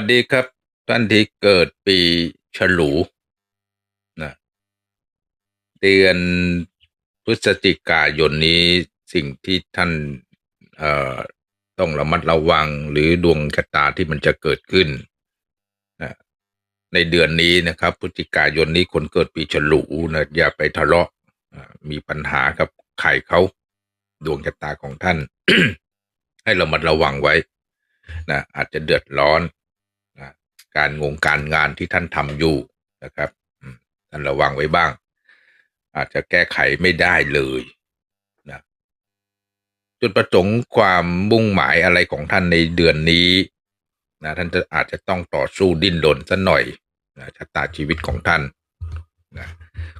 วัสดีครับ ท่านที่เกิดปีฉลูนะเดือนพฤศจิกายนนี้สิ่งที่ท่านเอ่อต้องระมัดระวังหรือดวงชะตาที่มันจะเกิดขึ้นนะในเดือนนี้นะครับ พฤศจิกายนนี้คนเกิดปีฉลูนะอย่าไปทะเลาะมีปัญหากับใครเขาดวงชะตาของท่าน ให้ระมัดระวังไว้นะอาจจะเดือดร้อน การงงการงานที่ท่านทำอยู่นะครับท่านระวังไว้บ้าง อาจจะแก้ไขไม่ได้เลยนะจุดประสงค์ความมุ่งหมายอะไรของท่านในเดือนนี้นะท่านจะอาจจะต้องต่อสู้ดิ้นรนสักหน่อยนะชะตาชีวิตของท่านนะ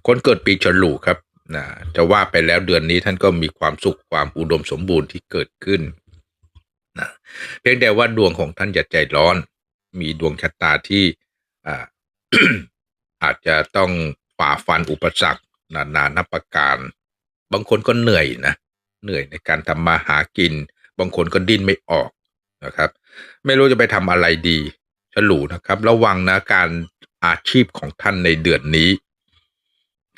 คนเกิดปีฉลูครับนะจะว่าไปแล้วเดือนนี้ท่านก็มีความสุขความอุดมสมบูรณ์ที่เกิดขึ้นนะเพียงแต่ว่าดวงของท่านอย่าใจร้อน มีดวงชะตาที่อาอาจจะต้องฝ่าฟันอุปสรรคนานานับประการ บางคนก็เหนื่อยนะ เหนื่อยในการทำมาหากิน บางคนก็ดิ้นไม่ออกนะครับ ไม่รู้จะไปทำอะไรดีฉลูนะครับ ระวังนะการอาชีพของท่านในเดือนนี้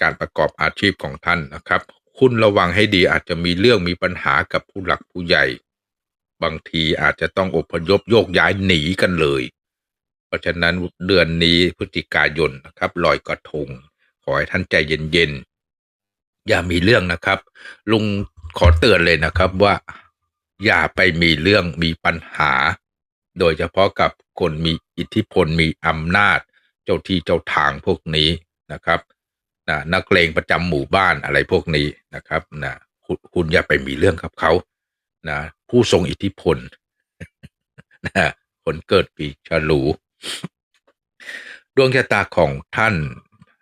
การประกอบอาชีพของท่านนะครับ คุณระวังให้ดีอาจจะมีเรื่องมีปัญหากับผู้หลักผู้ใหญ่ บางทีอาจจะต้องอพยพโยกย้ายหนีกันเลย เพราะฉะนั้นเดือนนี้พฤศจิกายนนะครับลอยกระทง ขอให้ท่านใจเย็นๆ อย่ามีเรื่องนะครับ ลุงขอเตือนเลยนะครับว่า อย่าไปมีเรื่องมีปัญหา โดยเฉพาะกับคนมีอิทธิพลมีอำนาจ เจ้าที่เจ้าทางพวกนี้นะครับนะนักเลงประจำหมู่บ้านอะไรพวกนี้นะครับนะคุณคุณอย่าไปมีเรื่องกับเขานะผู้ทรงอิทธิพลนะคนเกิดปีฉลู ดวงชะตาของท่าน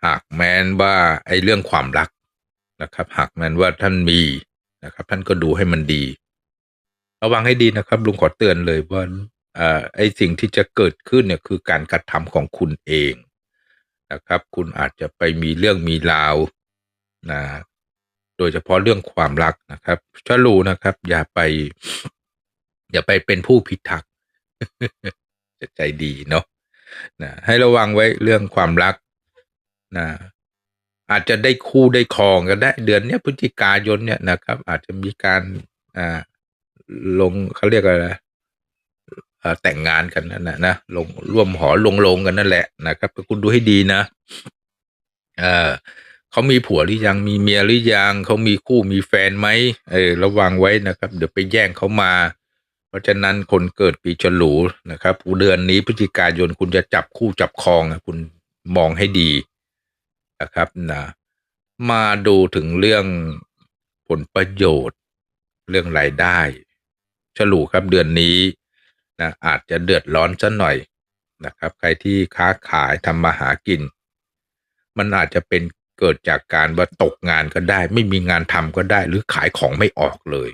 หากแม้นว่าไอ้เรื่องความรักนะครับ หากแม้นว่าท่านมีนะครับ ท่านก็ดูให้มันดี ระวังให้ดีนะครับลุงขอเตือนเลยว่าอไอ้สิ่งที่จะเกิดขึ้นเนี่ยคือการกระทำของคุณเองนะครับ คุณอาจจะไปมีเรื่องมีราวนะโดยเฉพาะเรื่องความรักนะครับฉลูนะครับ อย่าไป อย่าไปเป็นผู้พิทักษ์ จะใจดีเนาะนะให้ระวังไว้เรื่องความรักนะอาจจะได้คู่ได้ครองก็ได้เดือนเนี้ยพฤศจิกายนเนี่ยนะครับ อาจจะมีการอ่าลงเขาเรียกอะไรนะเอ่อแต่งงานกันนั่นนะนะลงร่วมหอลงลงกันนั่นแหละนะครับคุณดูให้ดีนะเออเขามีผัวหรือยังมีเมียหรือยังเขามีคู่มีแฟนไหมเออระวังไว้นะครับ เดี๋ยวไปแย่งเขามา เพราะฉะนั้นคนเกิดปีฉลูนะครับเดือนนี้พฤศจิกายนคุณจะจับคู่จับครองคุณมองให้ดีนะครับนะมาดูถึงเรื่องผลประโยชน์ เรื่องรายได้ฉลูครับเดือนนี้นะอาจจะเดือดร้อนสักหน่อยนะครับ ใครที่ค้าขายทำมาหากิน มันอาจจะเป็นเกิดจากการว่าตกงานก็ได้ ไม่มีงานทำก็ได้ หรือขายของไม่ออกเลย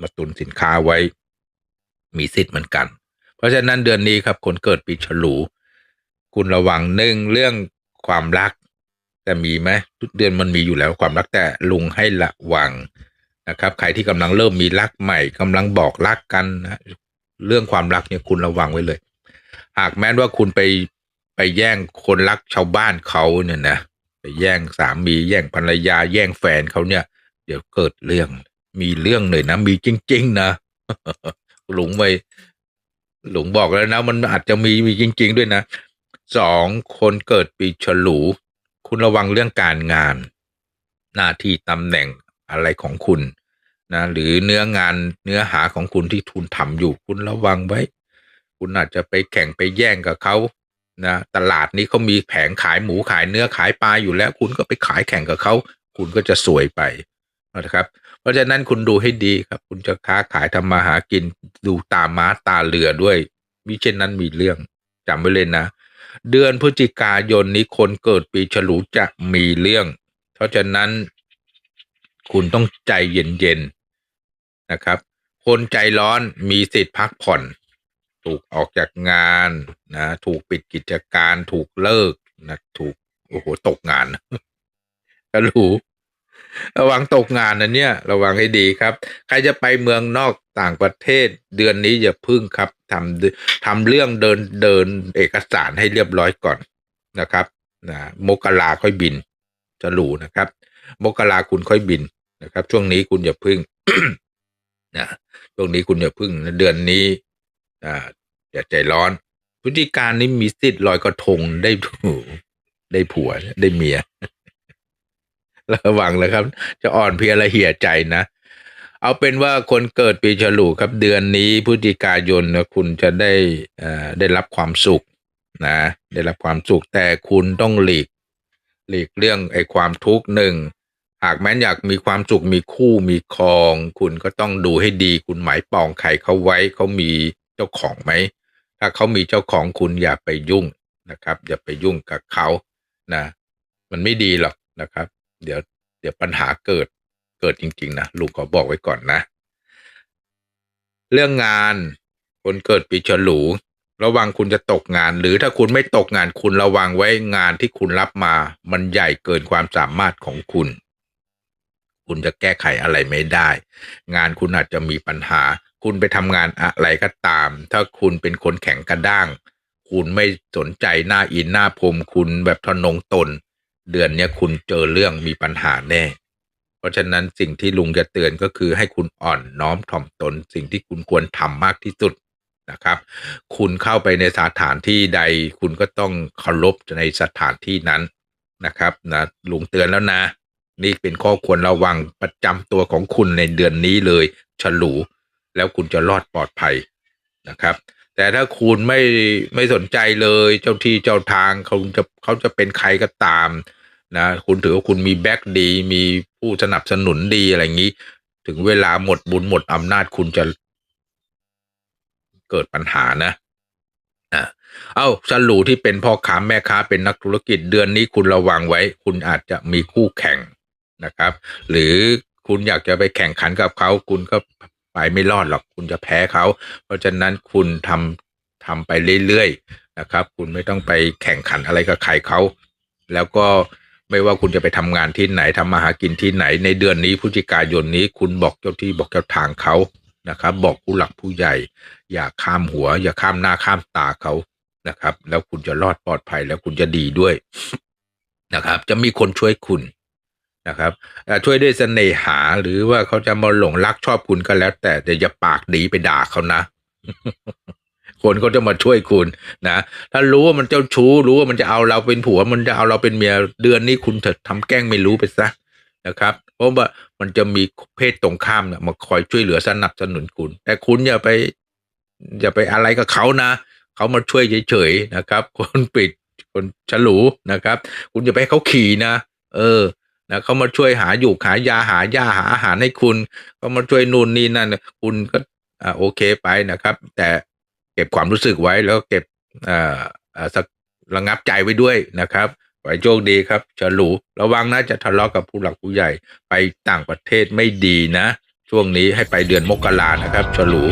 มาตุนสินค้าไว้ มีสิทธิ์เหมือนกัน เพราะฉะนั้นเดือนนี้ครับคนเกิดปีฉลู คุณระวังหนึ่งเรื่องความรัก แต่มีไหมทุกเดือนมันมีอยู่แล้วความรักแต่ลุงให้ระวังนะครับใครที่กำลังเริ่มมีรักใหม่กำลังบอกรักกันนะเรื่องความรักเนี่ยคุณระวังไว้เลย หากแม้ว่าคุณไปไปแย่งคนรักชาวบ้านเขาเนี่ยนะไปแย่งสามีแย่งภรรยา แย่งแฟนเขาเนี่ย เดี๋ยวเกิดเรื่อง มีเรื่องเลยนะ มีจริง ๆ นะ หลงไปหลงบอกแล้วนะ มันอาจจะมีมีจริง ๆ ด้วยนะสองคนเกิดปีฉลู คุณระวังเรื่องการงาน หน้าที่ตำแหน่งอะไรของคุณนะหรือเนื้องานเนื้อหาของคุณที่ทุนทำอยู่คุณระวังไว้ คุณอาจจะไปแข่งไปแย่งกับเขานะตลาดนี้เขามีแผงขายหมูขายเนื้อขายปลาอยู่แล้ว คุณก็ไปขายแข่งกับเขา คุณก็จะสวยไปนะครับ เพราะฉะนั้นคุณดูให้ดีครับ คุณจะค้าขายทำมาหากินดูตาม้าตาเรือด้วยมิเช่นนั้นมีเรื่องจำไว้เลยนะ เดือนพฤศจิกายนนี้คนเกิดปีฉลูจะมีเรื่อง เพราะฉะนั้น คุณต้องใจเย็นๆนะครับ คนใจร้อนมีสิทธิ์พักผ่อน ถูกออกจากงานนะถูกปิดกิจการถูกเลิกนะถูกโอ้โหตกงานก็รู้ ระวังตกงานนะเนี่ย ระวังให้ดีครับ ใครจะไปเมืองนอกต่างประเทศเดือนนี้อย่าพึ่งครับทำทำเรื่องเดินเดินเอกสารให้เรียบร้อยก่อนนะครับนะมกราค่อยบิน จะหรูนะครับ มกราคุณค่อยบินนะครับ ช่วงนี้คุณอย่าพึ่งนะช่วงนี้คุณอย่าพึ่งนะเดือนนี้อ่าอย่าใจร้อนพฤติการนี้มีสิทธิ์ลอยกระทงได้ถูได้ผัวได้เมีย ระวังเลยครับ จะอ่อนเพลียละเหี่ยใจนะ เอาเป็นว่าคนเกิดปีฉลูครับเดือนนี้พฤศจิกายนนะคุณจะได้อ่าได้รับความสุขนะ ได้รับความสุขแต่คุณต้องหลีก หลีกเรื่องไอ้ความทุกข์หนึ่งหากแม้นอยากมีความสุขมีคู่มีครอง คุณก็ต้องดูให้ดี คุณหมายปองใครเขาไว้เขามีเจ้าของไหมถ้าเขามีเจ้าของคุณอย่าไปยุ่งนะครับ อย่าไปยุ่งกับเขานะ มันไม่ดีหรอกนะครับ เดี๋ยวเดี๋ยวปัญหาเกิดเกิดจริง ๆ นะลุงขอบอกไว้ก่อนนะ เรื่องงานคนเกิดปีฉลู ระวังคุณจะตกงาน หรือถ้าคุณไม่ตกงานคุณระวังไว้งานที่คุณรับมา มันใหญ่เกินความสามารถของคุณ คุณจะแก้ไขอะไรไม่ได้ งานคุณอาจจะมีปัญหา คุณไปทำงานอะไรก็ตาม ถ้าคุณเป็นคนแข็งกระด้าง คุณไม่สนใจหน้าอินหน้าพรมคุณแบบทนงตน เดือนนี้คุณเจอเรื่องมีปัญหาแน่ เพราะฉะนั้นสิ่งที่ลุงจะเตือนก็คือให้คุณอ่อนน้อมถ่อมตน สิ่งที่คุณควรทำมากที่สุดนะครับ คุณเข้าไปในสถานที่ใด คุณก็ต้องเคารพในสถานที่นั้นนะครับนะลุงเตือนแล้วนะ นี่เป็นข้อควรระวังประจำตัวของคุณในเดือนนี้เลยฉลู แล้วคุณจะรอดปลอดภัยนะครับ แต่ถ้าคุณไม่ไม่สนใจเลยเจ้าที่เจ้าทางเขาจะเขาจะเป็นใครก็ตามนะคุณถือว่าคุณมีแบ็กดี มีผู้สนับสนุนดีอะไรอย่างนี้ ถึงเวลาหมดบุญหมดอำนาจคุณจะเกิดปัญหานะอะเอาสลูที่เป็นพ่อค้าแม่ค้าเป็นนักธุรกิจเดือนนี้คุณระวังไว้ คุณอาจจะมีคู่แข่งนะครับ หรือคุณอยากจะไปแข่งขันกับเขา คุณก็ ไปไม่รอดหรอกคุณจะแพ้เขา เพราะฉะนั้นคุณทำทำไปเรื่อยๆนะครับ คุณไม่ต้องไปแข่งขันอะไรกับใครเขาแล้วก็ไม่ว่าคุณจะไปทำงานที่ไหนทำมาหากินที่ไหน ในเดือนนี้พฤศจิกายนนี้ คุณบอกเจ้าที่บอกเจ้าทางเขานะครับ บอกผู้หลักผู้ใหญ่ อย่าข้ามหัว อย่าข้ามหน้าข้ามตาเขานะครับ แล้วคุณจะรอดปลอดภัยแล้วคุณจะดีด้วยนะครับ จะมีคนช่วยคุณ นะครับช่วยด้วยเสน่หาหรือว่าเขาจะมาหลงรักชอบคุณก็แล้ว แต่แต่อย่าปากดีไปด่าเขานะ คนเขาจะมาช่วยคุณนะถ้ารู้ว่ามันเจ้าชู้ รู้ว่ามันจะเอาเราเป็นผัว มันจะเอาเราเป็นเมียเดือนนี้คุณเถิดทำแกล้งไม่รู้ไปซะนะครับเพราะว่ามันจะมีเพศตรงข้ามเนี่ยมาคอยช่วยเหลือสนับสนุนคุณ แต่คุณอย่าไป อย่าไปอะไรกับเขานะเขามาช่วยเฉยๆนะครับ คนปิดคนฉลูนะครับ คุณอย่าไปให้เขาขี่นะเออ นะเขามาช่วยหาอยู่หายาหายาหาอาหารให้คุณเขามาช่วยนู่นนี่นั่นคุณก็อ่าโอเคไปนะครับ แต่เก็บความรู้สึกไว้แล้วเก็บอ่าอ่าสักระงับใจไว้ด้วยนะครับไว้โชคดีครับฉลูระวังนะจะทะเลาะกับผู้หลักผู้ใหญ่ไปต่างประเทศไม่ดีนะ ช่วงนี้ให้ไปเดือนมกรานะครับฉลู